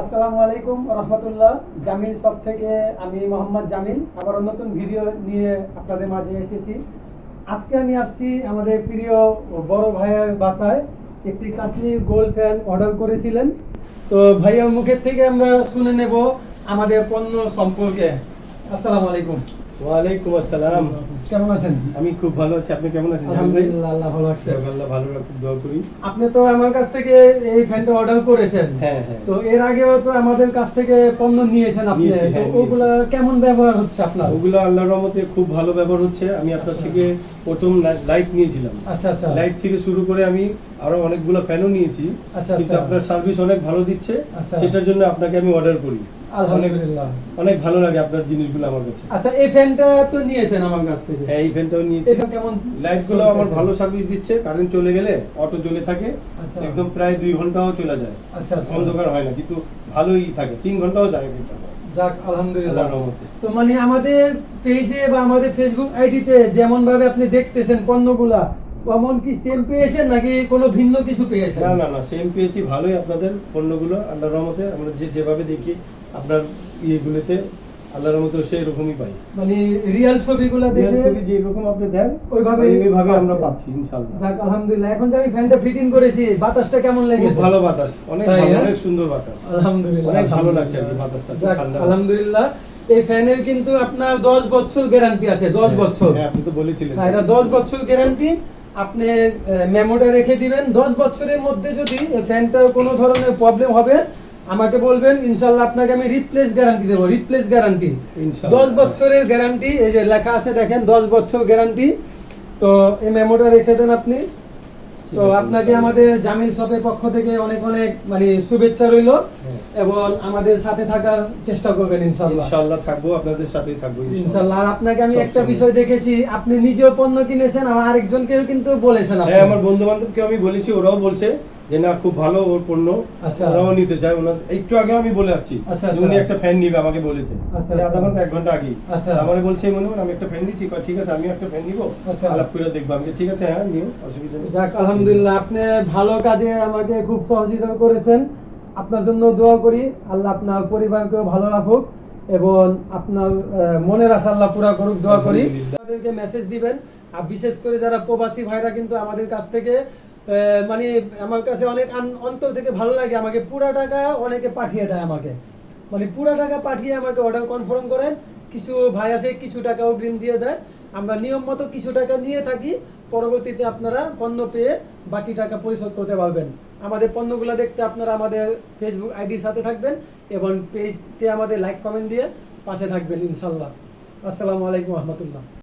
আসসালামু আলাইকুম রহমতুল্লাহ। জামিল সব থেকে আমি মোহাম্মদ জামিল, আবার নতুন ভিডিও নিয়ে আপনাদের মাঝে এসেছি। আজকে আমি আসছি আমাদের প্রিয় বড় ভাইয়ের বাসায়, একটি কাশ্মীর গোল্ড ফ্যান অর্ডার করেছিলেন। তো ভাইয়ের মুখের থেকে আমরা শুনে নেব আমাদের পণ্য সম্পর্কে। আসসালামু আলাইকুম। ওয়ালাইকুম আসসালাম। কেমন আছেন? আমি খুব ভালো আছি। আপনি কেমন আছেন আলহামদুলিল্লাহ আল্লাহ ভালো আছে। আল্লাহ ভালো রাখুক দোয়া করি। আপনি তো আমার কাছ থেকে এই ফ্যানটা অর্ডার করেছেন। হ্যাঁ হ্যাঁ। তো এর আগেও তো আমাদের কাছ থেকে পণ্য নিয়েছেন আপনি। তো হ্যাঁ, ওগুলা কেমন ব্যবহার হচ্ছে আপনার? ওগুলো আল্লাহর রহমতে খুব ভালো ব্যবহার হচ্ছে। আমি আপনার আচ্ছা। থেকে প্রথম লাইট নিয়েছিলাম। আচ্ছা আচ্ছা। লাইট থেকে শুরু করে আমি আরও অনেকগুলো ফ্যানও নিয়েছি। আচ্ছা, কিন্তু আচ্ছা। আপনার সার্ভিস অনেক ভালো দিচ্ছে। আচ্ছা। সেটার জন্য আপনাকে আমি অর্ডার করি। আলহামদুলিল্লাহ। অনেক- ভালো লাগে আপনার জিনিসগুলো আমার কাছে। আচ্ছা এই ফ্যানটা তো নিয়েছেন আমার কাছ থেকে? হ্যাঁ এই ফ্যানটাও নিয়েছি। এটা কেমন লাইটগুলো আমার ভালো সার্ভিস দিচ্ছে কারেন্ট চলে গেলে অটো জ্বলে থাকে আচ্ছা। একদম প্রায় দুই ঘন্টাও চলে যায়। আচ্ছা আচ্ছা। অন্ধকার হয় না কিন্তু ভালোই থাকে তিন ঘন্টাও যায় কিন্তু। যাক আলহামদুলিল্লাহ। তো মানে আমাদের পেজে বা আমাদের ফেসবুক আইডিতে যেমন ভাবে আপনি দেখতেছেন পণ্যগুলা তেমন কি সেম পেয়েছেন নাকি কোনো ভিন্ন কিছু পেয়েছেন? না না না সেম পেয়েছি ভালোই আপনাদের পণ্যগুলো আল্লাহর রহমতে আমরা যে যেভাবে দেখি আপনার ইয়েগুলোতে আল্লাহর সেই রকমই পাই। মানে রিয়েল ছবিগুলা দেখে ছবি যে রকম আপনি দেন ওইভাবে ওইভাবে আমরা পাচ্ছি ইনশাআল্লাহ। যাক আলহামদুলিল্লাহ এখন যে আমি ফ্যানটা ফিটিং করেছি বাতাসটা কেমন খুব ভালো বাতাস অনেক ভালো? অনেক সুন্দর বাতাস। আলহামদুলিল্লাহ অনেক ভালো লাগছে আর কি বাতাসটা, ঠান্ডা। আলহামদুলিল্লাহ এই ফ্যানের কিন্তু আপনার দশ বছর গ্যারান্টি আছে দশ হ্যাঁ, বছর। হ্যাঁ আপনি তো বলেছিলেন। এটা দশ বছর গ্যারান্টি আপনি মেমোটা রেখে দিবেন। দশ বছরের মধ্যে যদি এই ফ্যানটার কোনো ধরনের প্রবলেম হবে আমাকে বলবেন ইনশাল্লাহ আপনাকে আমি রিপ্লেস গ্যারান্টি দেবো রিপ্লেস গ্যারান্টি দশ বছরের গ্যারান্টি এই যে লেখা আছে দেখেন দশ বছর গ্যারান্টি তো এই মেমোটা রেখে দেন আপনি। তো আপনাকে আমাদের জামিল শপের পক্ষ থেকে অনেক অনেক মানে শুভেচ্ছা রইল হ্যাঁ। এবং আমাদের সাথে থাকার চেষ্টা করবেন ইনশাল্লাহ ইনশাআল্লাহ থাকব আপনাদের সাথেই থাকব ইনশাল্লাহ আর আপনাকে আমি একটা বিষয় দেখেছি আপনি নিজেও পণ্য কিনেছেন আমার আরেকজনকেও কিন্তু বলেছেন আপনি। হ্যাঁ আমার বন্ধু বান্ধবকে আমি বলেছি ওরাও বলছে যে না খুব ভালো ওর পণ্য। আচ্ছা। ওরাও নিতে চায়। ওনার একটু আগে আমি বলে যাচ্ছি আচ্ছা, উনি আচ্ছা। একটা ফ্যান নিবে আমাকে বলেছে। আধা। ঘণ্টা এক ঘণ্টা আগেই। আমার বলছে মনে মনে আমি একটা ফ্যান ঠিক আছে আমিও একটা ফ্যান নিবো। আলাপ করে দেখব। আমি ঠিক আছে হ্যাঁ নিও অসুবিধা নেই। যাক আলহামদুলিল্লাহ আপনি ভালো কাজে আমাকে খুব সহযোগিতা করেছেন। আপনার জন্য দোয়া করি। আল্লাহ আপনার পরিবারকেও ভালো রাখুক এবং আপনার মনের আশা আল্লাহ পুরা করুক দোয়া করি। আমাদেরকে মেসেজ দিবেন। আর বিশেষ করে যারা প্রবাসী ভাইরা কিন্তু আমাদের কাছ থেকে মানে আমার কাছে অনেক অন্তর থেকে ভালো লাগে, আমাকে পুরা টাকা অনেকে পাঠিয়ে দেয় আমাকে। মানে পুরা টাকা পাঠিয়ে আমাকে অর্ডার কনফার্ম করেন কিছু ভাই আছে, কিছু টাকা অগ্রিম দিয়ে দেয়। আমরা নিয়ম মতো কিছু টাকা নিয়ে থাকি, পরবর্তীতে আপনারা পণ্য পেয়ে বাকি টাকা পরিশোধ করতে পারবেন। আমাদের পণ্যগুলো দেখতে আপনারা আমাদের ফেসবুক আইডির সাথে থাকবেন এবং পেজকে আমাদের লাইক কমেন্ট দিয়ে পাশে থাকবেন, ইনশাল্লাহ। আসসালামু আলাইকুম রহমতুল্লাহ।